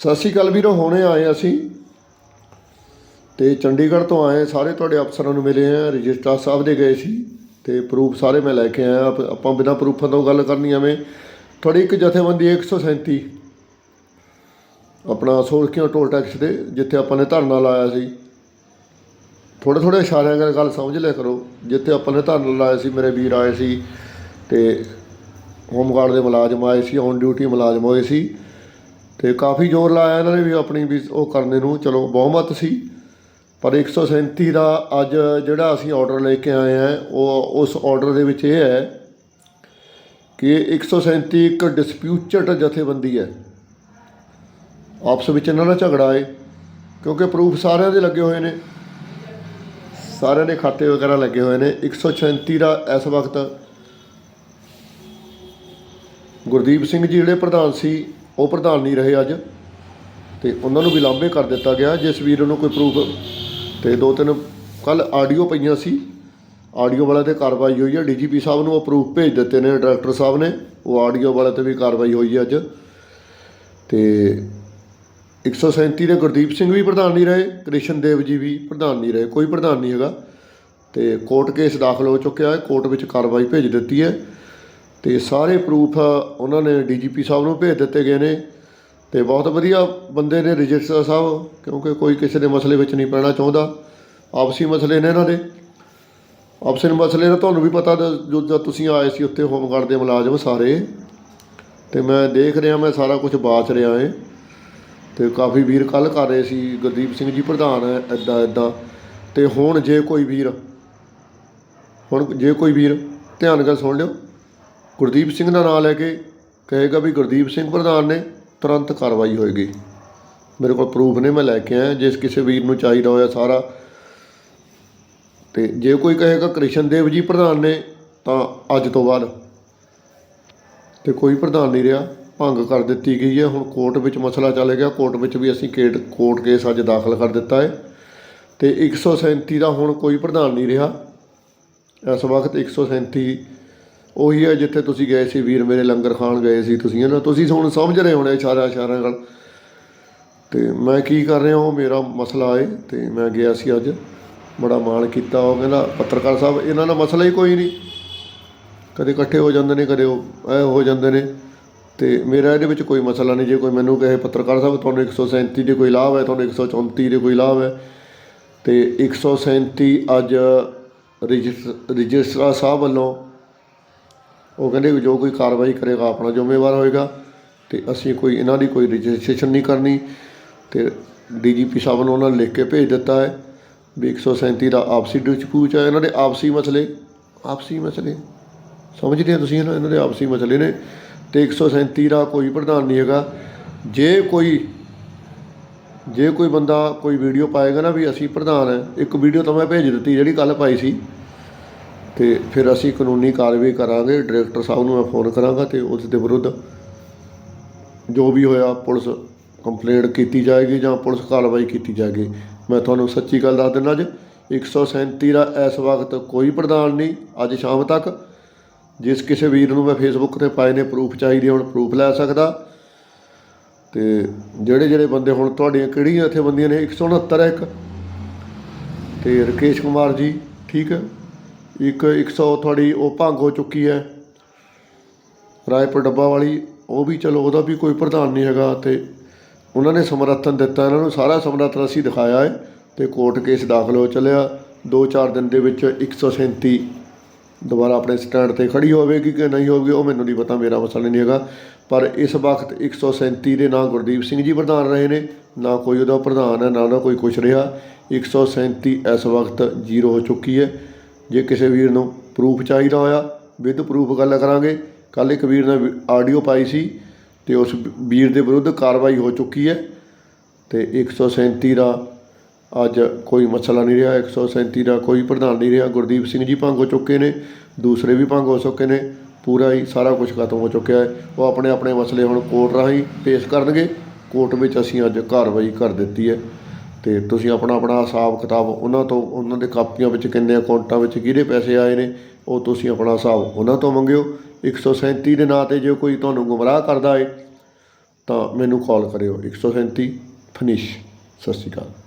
ਸਤਿ ਸ਼੍ਰੀ ਅਕਾਲ ਵੀਰੋ, ਹੁਣੇ ਆਏ ਅਸੀਂ ਤੇ ਚੰਡੀਗੜ੍ਹ ਤੋਂ ਆਏ ਸਾਰੇ ਤੁਹਾਡੇ ਅਫਸਰਾਂ ਨੂੰ ਮਿਲੇ ਆ ਰਜਿਸਟਰਾਰ ਸਾਹਿਬ ਦੇ ਗਏ ਸੀ ਤੇ ਪ੍ਰੂਫ ਸਾਰੇ ਮੈਂ ਲੈ ਕੇ ਆਇਆ। ਆਪਾਂ ਬਿਨਾਂ ਪ੍ਰੂਫਾਂ ਤੋਂ ਗੱਲ ਕਰਨੀ ਐਵੇਂ। ਤੁਹਾਡੀ ਇੱਕ ਜਥੇਬੰਦੀ 137 ਆਪਣਾ ਸੋਲਕੀਆਂ ਟੋਲ ਟੈਕਸ ਦੇ, ਜਿੱਥੇ ਆਪਾਂ ਨੇ ਧਰਨਾ ਲਾਇਆ ਸੀ। ਥੋੜੇ ਥੋੜੇ ਇਸ਼ਾਰਿਆਂ ਨਾਲ ਗੱਲ ਸਮਝ ਲਿਆ ਕਰੋ। ਜਿੱਥੇ ਆਪਾਂ ਨੇ ਧਰਨਾ ਲਾਇਆ ਸੀ, ਮੇਰੇ ਵੀਰ ਆਏ ਸੀ ਤੇ ਹੋਮਗਾਰਡ ਦੇ ਮੁਲਾਜ਼ਮ ਆਏ ਸੀ ਔਨ ਡਿਊਟੀ ਮੁਲਾਜ਼ਮ ਹੋਏ ਸੀ। ਤੇ ਕਾਫੀ ਜ਼ੋਰ ਲਾਇਆ ਇਹਨਾਂ ਨੇ ਵੀ ਆਪਣੀ ਵੀ ਉਹ ਕਰਨੇ ਨੂੰ। ਚਲੋ ਬਹੁਮਤ ਸੀ। ਪਰ 137 ਦਾ ਅੱਜ ਜਿਹੜਾ ਅਸੀਂ ਆਰਡਰ ਲੈ ਕੇ ਆਏ ਆ ਉਹ ਉਸ ਆਰਡਰ ਦੇ ਵਿੱਚ ਇਹ ਹੈ ਕਿ 137 ਇੱਕ ਡਿਸਪਿਊਟਡ ਜਥੇਬੰਦੀ ਹੈ। ਆਪਸ ਵਿੱਚ ਇਹਨਾਂ ਦਾ ਝਗੜਾ ਹੈ, ਕਿਉਂਕਿ ਪ੍ਰੂਫ ਸਾਰਿਆਂ ਦੇ ਲੱਗੇ ਹੋਏ ਨੇ। ਸਾਰਿਆਂ ਦੇ ਖਾਤੇ ਵਗੈਰਾ ਲੱਗੇ ਹੋਏ ਨੇ। 136 ਦਾ ਇਸ ਵਕਤ ਗੁਰਦੀਪ ਸਿੰਘ ਜੀ ਜਿਹੜੇ ਪ੍ਰਧਾਨ ਸੀ ਉਹ ਪ੍ਰਧਾਨ ਨਹੀਂ ਰਹੇ ਅੱਜ। ਤੇ ਉਹਨਾਂ ਨੂੰ ਵੀ ਲਾਂਭੇ ਕਰ ਦਿੱਤਾ ਗਿਆ। ਜਿਸ ਵੀਰ ਨੂੰ ਕੋਈ ਪ੍ਰੂਫ ਤੇ ਦੋ ਤਿੰਨ ਕੱਲ ਆਡੀਓ ਪਈਆਂ ਸੀ। ਆਡੀਓ ਵਾਲੇ ਤੇ ਕਾਰਵਾਈ ਹੋਈ ਹੈ। ਡੀਜੀਪੀ ਸਾਹਿਬ ਨੂੰ ਉਹ ਪ੍ਰੂਫ ਭੇਜ ਦਿੱਤੇ ਨੇ, ਡਾਇਰੈਕਟਰ ਸਾਹਿਬ ਨੇ। ਉਹ ਆਡੀਓ ਵਾਲੇ ਤੇ ਵੀ ਕਾਰਵਾਈ ਹੋਈ ਹੈ ਅੱਜ। ਤੇ 137 ਦੇ ਗੁਰਦੀਪ ਸਿੰਘ ਵੀ ਪ੍ਰਧਾਨ ਨਹੀਂ ਰਹੇ। ਕ੍ਰਿਸ਼ਨ ਦੇਵ ਜੀ ਵੀ ਪ੍ਰਧਾਨ ਨਹੀਂ ਰਹੇ। ਕੋਈ ਪ੍ਰਧਾਨ ਨਹੀਂ ਹੈਗਾ। ਤੇ ਕੋਰਟ ਕੇਸ ਦਾਖਲ ਹੋ ਚੁੱਕਿਆ ਹੈ। ਕੋਰਟ ਵਿੱਚ ਕਾਰਵਾਈ ਭੇਜ ਦਿੱਤੀ ਹੈ। ਤੇ ਸਾਰੇ ਪ੍ਰੂਫ ਉਹਨਾਂ ਨੇ ਡੀਜੀਪੀ ਸਾਹਿਬ ਨੂੰ ਭੇਜ ਦਿੱਤੇ ਗਏ ਨੇ ਤੇ ਬਹੁਤ ਵਧੀਆ ਬੰਦੇ ਨੇ ਰਜਿਸਟਰ ਸਾਹਿਬ, ਕਿਉਂਕਿ ਕੋਈ ਕਿਸੇ ਦੇ ਮਸਲੇ ਵਿੱਚ ਨਹੀਂ ਪੈਣਾ ਚਾਹੁੰਦਾ। ਆਪਸੀ ਮਸਲੇ ਨੇ ਇਹਨਾਂ ਦੇ। ਆਪਸੀ ਮਸਲੇ ਦਾ ਤੁਹਾਨੂੰ ਵੀ ਪਤਾ ਦ- ਜੋ ਜਦ ਤੁਸੀਂ ਆਏ ਸੀ ਉੱਥੇ ਹੋਮਗਾਰਡ ਦੇ ਮੁਲਾਜ਼ਮ ਸਾਰੇ, ਤੇ ਮੈਂ ਦੇਖ ਰਿਹਾ, ਮੈਂ ਸਾਰਾ ਕੁਝ ਬਾਚ ਰਿਹਾ ਏ। ਤੇ ਕਾਫੀ ਵੀਰ ਕੱਲ ਕਰ ਰਹੇ ਸੀ, ਗੁਰਦੀਪ ਸਿੰਘ ਜੀ ਪ੍ਰਧਾਨ ਹੈ ਐਦਾਂ ਐਦਾਂ ਤੇ ਹੁਣ ਜੇ ਕੋਈ ਵੀਰ, ਹੁਣ ਜੇ ਕੋਈ ਵੀਰ, ਧਿਆਨ ਨਾਲ ਸੁਣ ਲਿਓ। ਗੁਰਦੀਪ ਸਿੰਘ ਦਾ ਨਾਮ ਲੈ ਕੇ ਕਹੇਗਾ ਵੀ ਗੁਰਦੀਪ ਸਿੰਘ ਪ੍ਰਧਾਨ ਨੇ ਤੁਰੰਤ ਕਾਰਵਾਈ ਹੋਏਗੀ। ਮੇਰੇ ਕੋਲ ਪ੍ਰੂਫ ਨੇ, ਮੈਂ ਲੈ ਕੇ ਆਇਆ। ਜਿਸ ਕਿਸੇ ਵੀਰ ਨੂੰ ਚਾਹੀਦਾ ਹੋਇਆ ਸਾਰਾ, ਤੇ ਜੇ ਕੋਈ ਕਹੇਗਾ ਕ੍ਰਿਸ਼ਨ ਦੇਵ ਜੀ ਪ੍ਰਧਾਨ ਨੇ, ਤਾਂ ਅੱਜ ਤੋਂ ਬਾਅਦ। ਤੇ ਕੋਈ ਪ੍ਰਧਾਨ ਨਹੀਂ ਰਿਹਾ। ਭੰਗ ਕਰ ਦਿੱਤੀ ਗਈ ਹੈ। ਹੁਣ ਕੋਰਟ ਵਿੱਚ ਮਸਲਾ ਚੱਲ ਗਿਆ। ਕੋਰਟ ਵਿੱਚ ਵੀ ਅਸੀਂ ਕੇਟ, ਕੋਰਟ ਕੇਸ ਅੱਜ ਦਾਖਲ ਕਰ ਦਿੱਤਾ ਹੈ। ਤੇ 137 ਦਾ ਹੁਣ ਕੋਈ ਪ੍ਰਧਾਨ ਨਹੀਂ ਰਿਹਾ। ਇਸ ਵਕਤ 137 ਉਹੀ ਹੈ ਜਿੱਥੇ ਤੁਸੀਂ ਗਏ ਸੀ ਵੀਰ ਮੇਰੇ ਲੰਗਰ ਖਾਣ ਗਏ ਸੀ ਤੁਸੀਂ, ਹੈ ਨਾ? ਤੁਸੀਂ ਹੁਣ ਸਮਝ ਰਹੇ ਹੋਣੇ ਇਸ਼ਾਰਾ ਇਸ਼ਾਰਿਆਂ ਨਾਲ। ਤੇ ਮੈਂ ਕੀ ਕਰ ਰਿਹਾ, ਉਹ ਮੇਰਾ ਮਸਲਾ ਹੈ ਤੇ ਮੈਂ ਗਿਆ ਸੀ ਅੱਜ, ਬੜਾ ਮਾਣ ਕੀਤਾ ਉਹ, ਕਹਿੰਦਾ ਪੱਤਰਕਾਰ ਸਾਹਿਬ, ਇਹਨਾਂ ਦਾ ਮਸਲਾ ਹੀ ਕੋਈ ਨਹੀਂ। ਕਦੇ ਇਕੱਠੇ ਹੋ ਜਾਂਦੇ ਨੇ, ਕਦੇ ਉਹ ਐ ਹੋ ਜਾਂਦੇ ਨੇ। ਤੇ ਮੇਰਾ ਇਹਦੇ ਵਿੱਚ ਕੋਈ ਮਸਲਾ ਨਹੀਂ, ਜੇ ਕੋਈ ਮੈਨੂੰ ਕਹੇ ਪੱਤਰਕਾਰ ਸਾਹਿਬ, ਤੁਹਾਨੂੰ 137 ਦੇ ਕੋਈ ਲਾਭ ਹੈ, ਤੁਹਾਨੂੰ 134 ਦੇ ਕੋਈ ਲਾਭ ਹੈ। ਤੇ 137 ਅੱਜ ਰਜਿਸਟਰ ਰਜਿਸਟਰਾਰ ਸਾਹਿਬ ਵੱਲੋਂ ਉਹ ਕਹਿੰਦੇ ਵੀ ਜੋ ਕੋਈ ਕਾਰਵਾਈ ਕਰੇਗਾ ਆਪਣਾ ਜ਼ਿੰਮੇਵਾਰ ਹੋਏਗਾ ਤੇ ਅਸੀਂ ਕੋਈ ਇਹਨਾਂ ਦੀ ਕੋਈ ਰਜਿਸਟ੍ਰੇਸ਼ਨ ਨਹੀਂ ਕਰਨੀ ਤੇ ਡੀਜੀਪੀ ਸਾਹਿਬ ਨੂੰ ਉਹਨਾਂ ਨੇ ਲਿਖ ਕੇ ਭੇਜ ਦਿੱਤਾ ਹੈ ਵੀ 137 ਦਾ ਆਪਸੀ ਡਿਸਪਿਊਟ ਹੈ ਇਹਨਾਂ ਦੇ ਆਪਸੀ ਮਸਲੇ। ਆਪਸੀ ਮਸਲੇ। ਸਮਝਦੇ ਹੋ ਤੁਸੀਂ ਇਹਨਾਂ ਇਹਨਾਂ ਦੇ ਆਪਸੀ ਮਸਲੇ ਨੇ? ਤੇ 137 ਦਾ ਕੋਈ ਪ੍ਰਧਾਨ ਨਹੀਂ ਹੈਗਾ। ਜੇ ਕੋਈ ਜੇ ਕੋਈ ਬੰਦਾ ਕੋਈ ਵੀਡੀਓ ਪਾਏਗਾ ਨਾ ਵੀ ਅਸੀਂ ਪ੍ਰਧਾਨ ਹੈ, ਇੱਕ ਵੀਡੀਓ ਤਾਂ ਮੈਂ ਭੇਜ ਦਿੱਤੀ, ਜਿਹੜੀ ਕੱਲ ਪਾਈ ਸੀ। ਤੇ ਫਿਰ ਅਸੀਂ ਕਾਨੂੰਨੀ ਕਾਰਵਾਈ ਕਰਾਂਗੇ, ਡਾਇਰੈਕਟਰ ਸਾਹਿਬ ਨੂੰ ਮੈਂ ਫੋਨ ਕਰਾਂਗਾ ਤੇ ਉਸ ਦੇ ਵਿਰੁੱਧ ਜੋ ਵੀ ਹੋਇਆ ਪੁਲਿਸ ਕੰਪਲੇਂਟ ਕੀਤੀ ਜਾਏਗੀ ਜਾਂ ਪੁਲਿਸ ਕਾਰਵਾਈ ਕੀਤੀ ਜਾਏਗੀ। ਮੈਂ ਤੁਹਾਨੂੰ ਸੱਚੀ ਗੱਲ ਦੱਸ ਦਿੰਦਾ ਅੱਜ 137 ਦਾ ਇਸ ਵਕਤ ਕੋਈ ਪ੍ਰਧਾਨ ਨਹੀਂ, ਅੱਜ ਸ਼ਾਮ ਤੱਕ। ਜਿਸ ਕਿਸੇ ਵੀਰ ਨੂੰ ਮੈਂ ਫੇਸਬੁੱਕ ਤੇ ਪਾਏ ਨੇ ਪ੍ਰੂਫ ਚਾਹੀਦੇ ਹੁਣ ਪ੍ਰੂਫ ਲੈ ਸਕਦਾ। ਤੇ ਜਿਹੜੇ ਜਿਹੜੇ ਬੰਦੇ ਹੁਣ ਤੁਹਾਡੀਆਂ ਕਿਹੜੀਆਂ ਇੱਥੇ ਬੰਦੀਆਂ ਨੇ 169 ਹੈ ਇੱਕ। ਤੇ ਰਕੇਸ਼ ਕੁਮਾਰ ਜੀ, ਠੀਕ ਹੈ? ਇੱਕ 100 ਤੁਹਾਡੀ ਉਹ ਭੰਗ ਹੋ ਚੁੱਕੀ ਹੈ। ਰਾਏਪੁਰ ਡੱਬਾ ਵਾਲੀ, ਉਹ ਵੀ ਚਲੋ, ਉਹਦਾ ਵੀ ਕੋਈ ਪ੍ਰਧਾਨ ਨਹੀਂ ਹੈਗਾ ਤੇ ਉਹਨਾਂ ਨੇ ਸਮਰਥਨ ਦਿੱਤਾ, ਇਹਨਾਂ ਨੂੰ ਸਾਰਾ ਸਮਰਥਨ ਅਸੀਂ ਦਿਖਾਇਆ ਹੈ ਤੇ ਕੋਰਟ ਕੇਸ ਦਾਖਲ ਹੋ ਚੱਲਿਆ। 2-4 ਦਿਨ ਦੇ ਵਿੱਚ 137 ਦੁਬਾਰਾ ਆਪਣੇ ਸਟੈਂਡ ਤੇ ਖੜੀ ਹੋਵੇਗੀ ਕਿ ਨਹੀਂ ਹੋਵੇਗੀ, ਉਹ ਮੈਨੂੰ ਨਹੀਂ ਪਤਾ, ਮੇਰਾ ਮਸਲਾ ਨਹੀਂ ਹੈਗਾ। ਪਰ ਇਸ ਵਕਤ 137 ਦੇ ਨਾਂ ਗੁਰਦੀਪ ਸਿੰਘ ਜੀ ਪ੍ਰਧਾਨ ਰਹੇ ਨੇ, ਨਾ ਕੋਈ ਉਹਦਾ ਪ੍ਰਧਾਨ ਹੈ, ਨਾ ਉਹਦਾ ਕੋਈ ਕੁਛ ਰਿਹਾ। 137 ਇਸ ਵਕਤ ਜ਼ੀਰੋ ਹੋ ਚੁੱਕੀ ਹੈ। ਜੇ ਕਿਸੇ ਵੀਰ ਨੂੰ ਪ੍ਰੂਫ ਚਾਹੀਦਾ ਹੋਇਆ ਵਿਦ ਪ੍ਰੂਫ ਗੱਲ ਕਰਾਂਗੇ। ਕੱਲ ਇੱਕ ਵੀਰ ਨੇ ਆਡੀਓ ਪਾਈ ਸੀ ਤੇ ਉਸ ਵੀਰ ਦੇ ਵਿਰੁੱਧ ਕਾਰਵਾਈ ਹੋ ਚੁੱਕੀ ਹੈ ਤੇ 137 ਦਾ ਅੱਜ ਕੋਈ ਮਸਲਾ ਨਹੀਂ ਰਿਹਾ 137 ਦਾ ਕੋਈ ਪ੍ਰਧਾਨ ਨਹੀਂ ਰਿਹਾ। ਗੁਰਦੀਪ ਸਿੰਘ ਜੀ ਭੰਗ ਹੋ ਚੁੱਕੇ ਨੇ, ਦੂਸਰੇ ਵੀ ਭੰਗ ਹੋ ਚੁੱਕੇ ਨੇ, ਪੂਰਾ ਹੀ ਸਾਰਾ ਕੁਝ ਖਤਮ ਹੋ ਚੁੱਕਿਆ ਹੈ। ਉਹ ਆਪਣੇ ਆਪਣੇ ਮਸਲੇ ਹੁਣ ਕੋਰਟ ਰਾਹੀਂ ਪੇਸ਼ ਕਰਨਗੇ। ਕੋਰਟ ਵਿੱਚ ਅਸੀਂ ਅੱਜ ਕਾਰਵਾਈ ਕਰ ਦਿੱਤੀ ਹੈ। ਅਤੇ ਤੁਸੀਂ ਆਪਣਾ ਆਪਣਾ ਹਿਸਾਬ ਕਿਤਾਬ ਉਹਨਾਂ ਤੋਂ, ਉਹਨਾਂ ਦੇ ਕਾਪੀਆਂ ਵਿੱਚ ਕਿੰਨੇ ਅਕਾਊਂਟਾਂ ਵਿੱਚ ਕਿਹਦੇ ਪੈਸੇ ਆਏ ਨੇ, ਉਹ ਤੁਸੀਂ ਆਪਣਾ ਹਿਸਾਬ ਉਹਨਾਂ ਤੋਂ ਮੰਗਿਓ। 137 ਦੇ ਨਾਂ ਤੇ ਜੇ ਕੋਈ ਤੁਹਾਨੂੰ ਗੁੰਮਰਾਹ ਕਰਦਾ ਹੈ ਤਾਂ ਮੈਨੂੰ ਕਾਲ ਕਰਿਓ। 137 ਫਨਿਸ਼। ਸਤਿ ਸ਼੍ਰੀ ਅਕਾਲ।